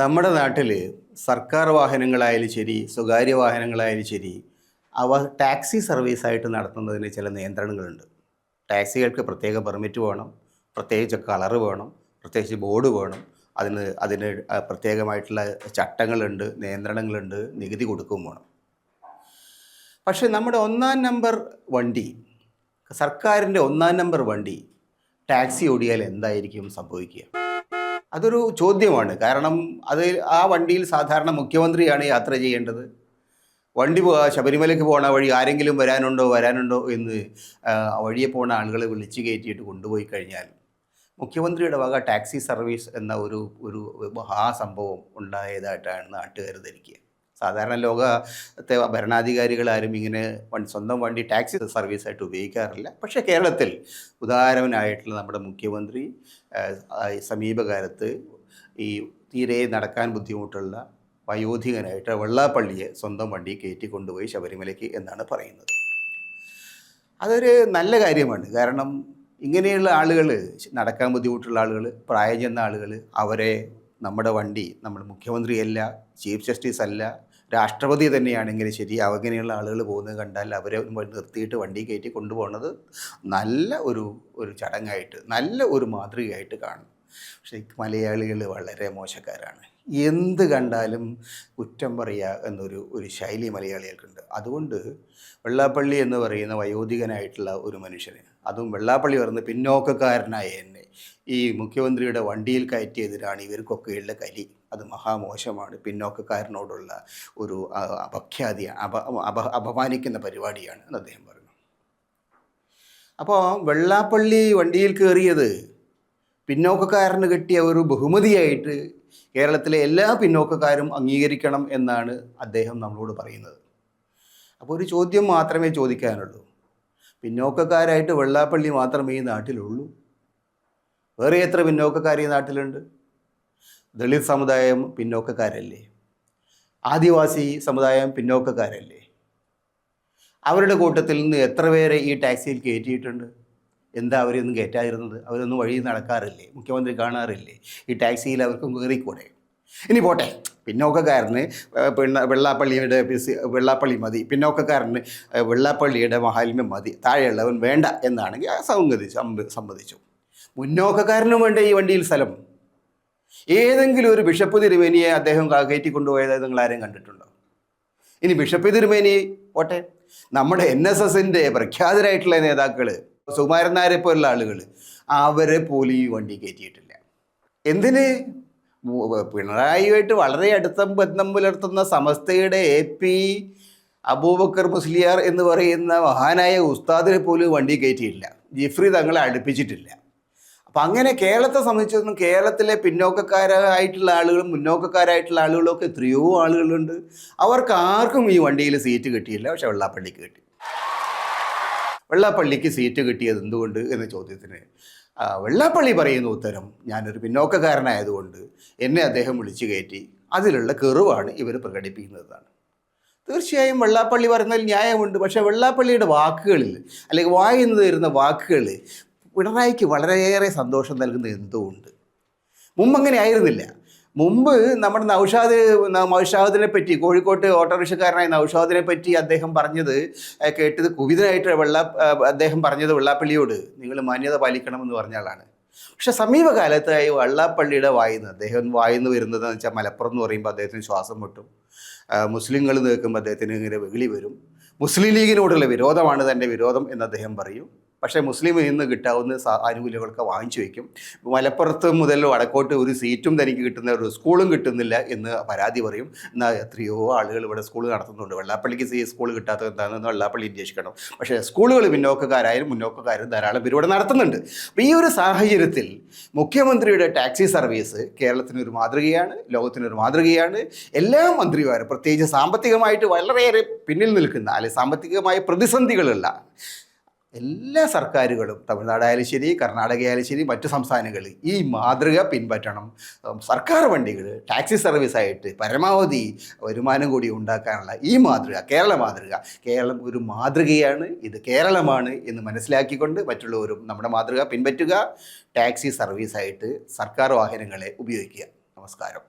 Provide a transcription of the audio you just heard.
നമ്മുടെ നാട്ടിൽ സർക്കാർ വാഹനങ്ങളായാലും ശരി സ്വകാര്യ വാഹനങ്ങളായാലും ശരി അവ ടാക്സി സർവീസായിട്ട് നടത്തുന്നതിന് ചില നിയന്ത്രണങ്ങളുണ്ട്. ടാക്സികൾക്ക് പ്രത്യേക പെർമിറ്റ് വേണം പ്രത്യേകിച്ച് കളറ് വേണം പ്രത്യേകിച്ച് ബോർഡ് വേണം അതിന് അതിന് പ്രത്യേകമായിട്ടുള്ള ചട്ടങ്ങളുണ്ട് നിയന്ത്രണങ്ങളുണ്ട് നികുതി കൊടുക്കുകയും വേണം. പക്ഷേ നമ്മുടെ ഒന്നാം നമ്പർ വണ്ടി സർക്കാരിന്റെ ഒന്നാം നമ്പർ വണ്ടി ടാക്സി ഓടിയാൽ എന്തായിരിക്കും സംഭവിക്കുക? അതൊരു ചോദ്യമാണ്. കാരണം അത് ആ വണ്ടിയിൽ സാധാരണ മുഖ്യമന്ത്രിയാണ് യാത്ര ചെയ്യേണ്ടത്. വണ്ടി പോ ശബരിമലയ്ക്ക് പോണ വഴി ആരെങ്കിലും വരാനുണ്ടോ വരാനുണ്ടോ എന്ന് വഴിയെ പോണ ആളുകളെ വിളിച്ചു കയറ്റിയിട്ട് കൊണ്ടുപോയി കഴിഞ്ഞാൽ മുഖ്യമന്ത്രിയുടെ വക ടാക്സി സർവീസ് എന്ന ഒരു ഒരു മഹാസംഭവം ഉണ്ടായതായിട്ടാണ് നാട്ടുകാർ ധരിക്കുക. സാധാരണ ലോകത്തെ ഭരണാധികാരികളാരും ഇങ്ങനെ സ്വന്തം വണ്ടി ടാക്സി സർവീസായിട്ട് ഉപയോഗിക്കാറില്ല. പക്ഷേ കേരളത്തിൽ ഉദാഹരണമായിട്ടുള്ള നമ്മുടെ മുഖ്യമന്ത്രി സമീപകാലത്ത് ഈ തീരെ നടക്കാൻ ബുദ്ധിമുട്ടുള്ള വയോധികനായിട്ട് വെള്ളാപ്പള്ളിയെ സ്വന്തം വണ്ടി കയറ്റി കൊണ്ടുപോയി ശബരിമലയ്ക്ക് എന്നാണ് പറയുന്നത്. അതൊരു നല്ല കാര്യമാണ്. കാരണം ഇങ്ങനെയുള്ള ആളുകൾ നടക്കാൻ ബുദ്ധിമുട്ടുള്ള ആളുകൾ പ്രായം ചെന്ന ആളുകൾ അവരെ നമ്മുടെ വണ്ടി നമ്മുടെ മുഖ്യമന്ത്രിയല്ല ചീഫ് ജസ്റ്റിസ് അല്ല രാഷ്ട്രപതി തന്നെയാണെങ്കിൽ ശരി അവങ്ങനെയുള്ള ആളുകൾ പോകുന്നത് കണ്ടാൽ അവരെ നിർത്തിയിട്ട് വണ്ടി കയറ്റി കൊണ്ടുപോകുന്നത് നല്ല ഒരു ഒരു ചടങ്ങായിട്ട് നല്ല ഒരു മാതൃകയായിട്ട് കാണും. പക്ഷേ മലയാളികൾ വളരെ മോശക്കാരാണ്. എന്ത് കണ്ടാലും കുറ്റം പറയുക എന്നൊരു ഒരു ശൈലി മലയാളികൾക്കുണ്ട്. അതുകൊണ്ട് വെള്ളാപ്പള്ളി എന്ന് പറയുന്ന വയോധികനായിട്ടുള്ള ഒരു മനുഷ്യന് അതും വെള്ളാപ്പള്ളി പറഞ്ഞ് പിന്നോക്കക്കാരനായ എന്നെ ഈ മുഖ്യമന്ത്രിയുടെ വണ്ടിയിൽ കയറ്റിയതിനാണ് ഇവർക്കൊക്കെയുള്ള കലി. അത് മഹാമോശമാണ്. പിന്നോക്കക്കാരനോടുള്ള ഒരു അപഖ്യാതി അപ അപ അപമാനിക്കുന്ന പരിപാടിയാണ് എന്ന് അദ്ദേഹം പറഞ്ഞു. അപ്പോൾ വെള്ളാപ്പള്ളി വണ്ടിയിൽ കയറിയത് പിന്നോക്കക്കാരന് കിട്ടിയ ഒരു ബഹുമതിയായിട്ട് കേരളത്തിലെ എല്ലാ പിന്നോക്കക്കാരും അംഗീകരിക്കണം എന്നാണ് അദ്ദേഹം നമ്മളോട് പറയുന്നത്. അപ്പോൾ ഒരു ചോദ്യം മാത്രമേ ചോദിക്കാനുള്ളൂ. പിന്നോക്കക്കാരായിട്ട് വെള്ളാപ്പള്ളി മാത്രമേ ഈ നാട്ടിലുള്ളൂ? വേറെ എത്ര പിന്നോക്കക്കാർ ഈ നാട്ടിലുണ്ട്? ദളിത് സമുദായം പിന്നോക്കക്കാരല്ലേ? ആദിവാസി സമുദായം പിന്നോക്കക്കാരല്ലേ? അവരുടെ കൂട്ടത്തിൽ നിന്ന് എത്ര പേരെ ഈ ടാക്സിയിൽ കയറ്റിയിട്ടുണ്ട്? എന്താ അവരൊന്നും കയറ്റാതിരുന്നത്? അവരൊന്നും വഴി നടക്കാറില്ലേ? മുഖ്യമന്ത്രി കാണാറില്ലേ? ഈ ടാക്സിയിൽ അവർക്കും കയറിക്കൂടെ? ഇനി പോട്ടെ. പിന്നോക്കക്കാരന് പിണ്ണ വെള്ളാപ്പള്ളിയുടെ വെള്ളാപ്പള്ളി മതി. പിന്നോക്കക്കാരന് വെള്ളാപ്പള്ളിയുടെ മഹാത്മ്യം മതി. താഴെയുള്ളവൻ വേണ്ട എന്നാണെങ്കിൽ സംഗതി സമ്മതിച്ചു മുന്നോക്കക്കാരനും വേണ്ട ഈ വണ്ടിയിൽ സ്ഥലം? ഏതെങ്കിലും ഒരു ബിഷപ്പ് തിരുമേനിയെ അദ്ദേഹം കയറ്റി കൊണ്ടുപോയത് നിങ്ങൾ ആരും കണ്ടിട്ടുണ്ടോ? ഇനി ബിഷപ്പ് തിരുമേനി പോട്ടെ. നമ്മുടെ എൻ എസ് എസിന്റെ പ്രഖ്യാതരായിട്ടുള്ള നേതാക്കൾ സുകുമാരൻ നായരെ പോലുള്ള ആളുകൾ അവരെ പോലും ഈ വണ്ടി കയറ്റിയിട്ടില്ല. എന്തിന്? പിണറായിയുമായിട്ട് വളരെ അടുത്ത ബന്ധം പുലർത്തുന്ന സമസ്തയുടെ എ പി അബൂബക്കർ മുസ്ലിയാർ എന്ന് പറയുന്ന മഹാനായ ഉസ്താദിനെ പോലും വണ്ടി കയറ്റിയിട്ടില്ല. ജിഫ്രി തങ്ങളെ അടുപ്പിച്ചിട്ടില്ല. അപ്പം അങ്ങനെ കേരളത്തെ സംബന്ധിച്ചിടത്തോളം കേരളത്തിലെ പിന്നോക്കക്കാരായിട്ടുള്ള ആളുകളും മുന്നോക്കക്കാരായിട്ടുള്ള ആളുകളും ഒക്കെ എത്രയോ ആളുകളുണ്ട്. അവർക്ക് ആർക്കും ഈ വണ്ടിയിൽ സീറ്റ് കിട്ടിയില്ല. പക്ഷെ വെള്ളാപ്പള്ളിക്ക് കിട്ടി. വെള്ളാപ്പള്ളിക്ക് സീറ്റ് കിട്ടിയത് എന്തുകൊണ്ട് എന്ന ചോദ്യത്തിന് വെള്ളാപ്പള്ളി പറയുന്ന ഉത്തരം ഞാനൊരു പിന്നോക്കക്കാരനായതുകൊണ്ട് എന്നെ അദ്ദേഹം വിളിച്ചു കയറ്റി. അതിലുള്ള കെറിവാണ് ഇവർ പ്രകടിപ്പിക്കുന്നതാണ്. തീർച്ചയായും വെള്ളാപ്പള്ളി പറയുന്നതിൽ ന്യായമുണ്ട്. പക്ഷേ വെള്ളാപ്പള്ളിയുടെ വാക്കുകളിൽ അല്ലെങ്കിൽ വായിന്ന് തരുന്ന വാക്കുകൾ പിണറായിക്ക് വളരെയേറെ സന്തോഷം നൽകുന്ന എന്തോ ഉണ്ട് മുമ്പ് അങ്ങനെ ആയിരുന്നില്ല. മുമ്പ് നമ്മുടെ നൗഷാദ് നൗഷാദിനെ പറ്റി കോഴിക്കോട്ട് ഓട്ടോറിക്ഷക്കാരനായ നൗഷാദിനെ പറ്റി അദ്ദേഹം പറഞ്ഞത് കേട്ടത് കുവിതനായിട്ട് വെള്ള അദ്ദേഹം പറഞ്ഞത് വെള്ളാപ്പള്ളിയോട് നിങ്ങൾ മാന്യത പാലിക്കണമെന്ന് പറഞ്ഞ ആളാണ്. പക്ഷെ സമീപകാലത്തായി വള്ളാപ്പള്ളിയുടെ വായിന്ന് അദ്ദേഹം വായിന്ന് വരുന്നതെന്ന് വെച്ചാൽ മലപ്പുറം എന്ന് പറയുമ്പോൾ അദ്ദേഹത്തിന് ശ്വാസം മുട്ടും. മുസ്ലിങ്ങൾ നിൽക്കുമ്പോൾ അദ്ദേഹത്തിന് ഇങ്ങനെ വെകിളി വരും. മുസ്ലിം ലീഗിനോടുള്ള വിരോധമാണ് തന്റെ വിരോധം എന്ന് അദ്ദേഹം പറയും. പക്ഷേ മുസ്ലിം ഇന്ന് കിട്ടാവുന്ന ആനുകൂല്യങ്ങളൊക്കെ വാങ്ങിച്ചു വയ്ക്കും. മലപ്പുറത്ത് മുതൽ വടക്കോട്ട് ഒരു സീറ്റും തനിക്ക് കിട്ടുന്ന ഒരു സ്കൂളും കിട്ടുന്നില്ല എന്ന് പരാതി പറയും. എന്നാൽ എത്രയോ ആളുകൾ ഇവിടെ സ്കൂൾ നടത്തുന്നുണ്ട്. വെള്ളാപ്പള്ളിക്ക് സീ സ്കൂൾ കിട്ടാത്തത് എന്താണെന്ന് വെള്ളാപ്പള്ളി അന്വേഷിക്കണം. പക്ഷേ സ്കൂളുകൾ പിന്നോക്കക്കാരായാലും മുന്നോക്കക്കാരും ധാരാളം പേര് ഇവിടെ നടത്തുന്നുണ്ട്. അപ്പോൾ ഈ ഒരു സാഹചര്യത്തിൽ മുഖ്യമന്ത്രിയുടെ ടാക്സി സർവീസ് കേരളത്തിനൊരു മാതൃകയാണ് ലോകത്തിനൊരു മാതൃകയാണ്. എല്ലാ മന്ത്രിമാരും പ്രത്യേകിച്ച് സാമ്പത്തികമായിട്ട് വളരെയേറെ പിന്നിൽ നിൽക്കുന്ന അല്ലെങ്കിൽ സാമ്പത്തികമായ പ്രതിസന്ധികളുള്ള എല്ലാ സർക്കാരുകളും തമിഴ്നാടായാലും ശരി കർണാടകയായാലും ശരി മറ്റു സംസ്ഥാനങ്ങൾ ഈ മാതൃക പിൻപറ്റണം. സർക്കാർ വണ്ടികൾ ടാക്സി സർവീസായിട്ട് പരമാവധി വരുമാനം കൂടി ഉണ്ടാക്കാനുള്ള ഈ മാതൃക കേരള മാതൃക. കേരളം ഒരു മാതൃകയാണ് ഇത് കേരളമാണ് എന്ന് മനസ്സിലാക്കിക്കൊണ്ട് മറ്റുള്ളവരും നമ്മുടെ മാതൃക പിൻപറ്റുക ടാക്സി സർവീസായിട്ട് സർക്കാർ വാഹനങ്ങളെ ഉപയോഗിക്കുക. നമസ്കാരം.